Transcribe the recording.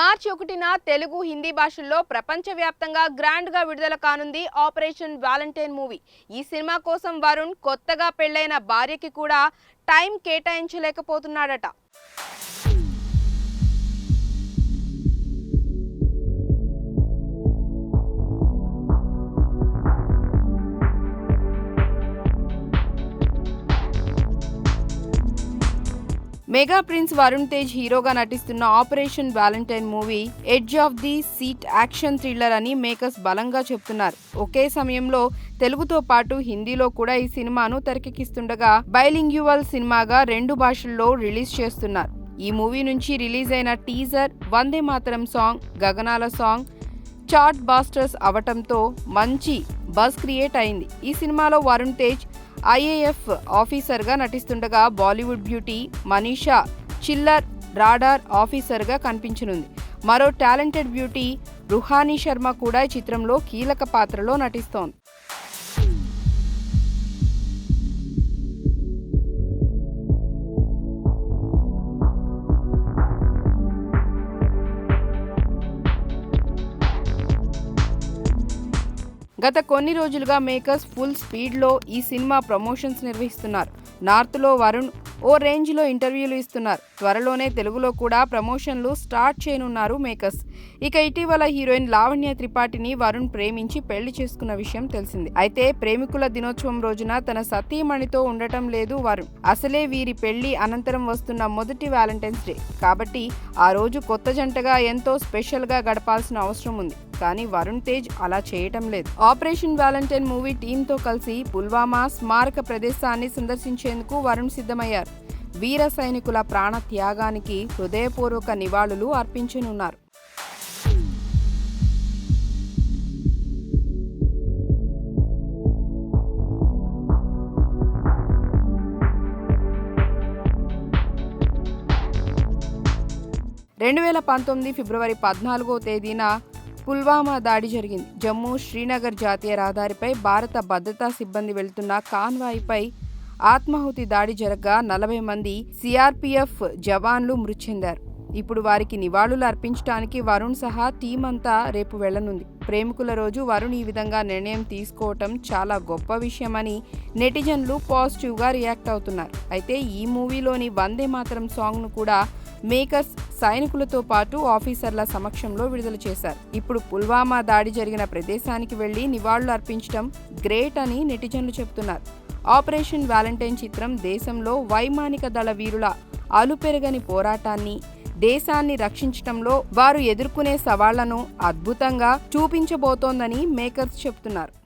మార్చి ఒకటిన తెలుగు హిందీ భాషల్లో ప్రపంచవ్యాప్తంగా గ్రాండ్గా విడుదల కానుంది ఆపరేషన్ వ్యాలంటైన్ మూవీ. ఈ సినిమా కోసం వరుణ్ కొత్తగా పెళ్ళైన భార్యకి కూడా టైం కేటాయించలేకపోతున్నాడట. మెగా ప్రిన్స్ వరుణ్ తేజ్ హీరోగా నటిస్తున్న Operation Valentine movie edge of the seat action thriller అని మేకర్స్ బలంగా చెప్తున్నారు. ఒకే సమయంలో తెలుగుతో పాటు హిందీలో కూడా ఈ సినిమాను తెరకెక్కిస్తుండగా బైలింగ్యువల్ సినిమాగా రెండు భాషల్లో రిలీజ్ చేస్తున్నారు. ఈ మూవీ నుంచి రిలీజ్ అయిన teaser Vande Mataram song Gaganala song chart busters అవటంతో మంచి బజ్ క్రియేట్ అయింది. ఈ సినిమాలో వరుణ్ తేజ్ ఐఏఎఫ్ ఆఫీసర్గా నటిస్తుండగా Bollywood beauty Manisha Chillar radar ఆఫీసర్గా కనిపించనుంది. మరో టాలెంటెడ్ బ్యూటీ రుహానీ శర్మ కూడా ఈ చిత్రంలో కీలక పాత్రలో నటిస్తోంది. గత కొన్ని రోజులుగా మేకర్స్ ఫుల్ స్పీడ్లో ఈ సినిమా ప్రమోషన్స్ నిర్వహిస్తున్నారు. నార్త్లో వరుణ్ ఓ రేంజ్లో ఇంటర్వ్యూలు ఇస్తున్నారు. త్వరలోనే తెలుగులో కూడా ప్రమోషన్లు స్టార్ట్ చేయనున్నారు మేకర్స్. ఇక ఇటీవల హీరోయిన్ లావణ్య త్రిపాఠిని వరుణ్ ప్రేమించి పెళ్ళి చేసుకున్న విషయం తెలిసింది. అయితే ప్రేమికుల దినోత్సవం రోజున తన సతీమణితో ఉండటం లేదు వరుణ్. అసలే వీరి పెళ్ళి అనంతరం వస్తున్న మొదటి వ్యాలంటైన్స్ డే. కాబట్టి ఆ రోజు కొత్త జంటగా ఎంతో స్పెషల్గా గడపాల్సిన అవసరం ఉంది. కానీ వరుణ్ తేజ్ అలా చేయటం లేదు. ఆపరేషన్ వ్యాలంటైన్ మూవీ టీంతో కలిసి పుల్వామా స్మారక ప్రదేశాన్ని సందర్శించేందుకు వరుణ్ సిద్ధమయ్యారు. వీర సైనికుల ప్రాణ త్యాగానికి హృదయపూర్వక నివాళులు అర్పించనున్నారు. రెండు వేల పంతొమ్మిది ఫిబ్రవరి పద్నాలుగో తేదీన పుల్వామా దాడి జరిగింది. జమ్మూ శ్రీనగర్ జాతీయ రహదారిపై భారత భద్రతా సిబ్బంది వెళ్తున్న కాన్వాయ్పై ఆత్మాహుతి దాడి జరగగా నలభై మంది సిఆర్పిఎఫ్ జవాన్లు మృతి చెందారు ఇప్పుడు వారికి నివాళులు అర్పించడానికి వరుణ్ సహా టీం అంతా రేపు వెళ్ళనుంది ప్రేమికుల రోజు వరుణ్ ఈ విధంగా నిర్ణయం తీసుకోవటం చాలా గొప్ప విషయమని నెటిజన్లు పాజిటివ్గా రియాక్ట్ అవుతున్నారు. అయితే ఈ మూవీలోని వందే మాతరం సాంగ్ను కూడా మేకర్స్ సైనికులతో పాటు ఆఫీసర్ల సమక్షంలో విడుదల చేశారు. ఇప్పుడు పుల్వామా దాడి జరిగిన ప్రదేశానికి వెళ్ళి నివాళులు అర్పించడం గ్రేట్ అని నెటిజన్లు చెప్తున్నారు. ఆపరేషన్ వ్యాలంటైన్ చిత్రం దేశంలో వైమానిక దళ వీరుల అలుపెరగని పోరాటాన్ని దేశాన్ని రక్షించడంలో వారు ఎదుర్కొనే సవాళ్ళను అద్భుతంగా చూపించబోతోందని మేకర్స్ చెప్తున్నారు.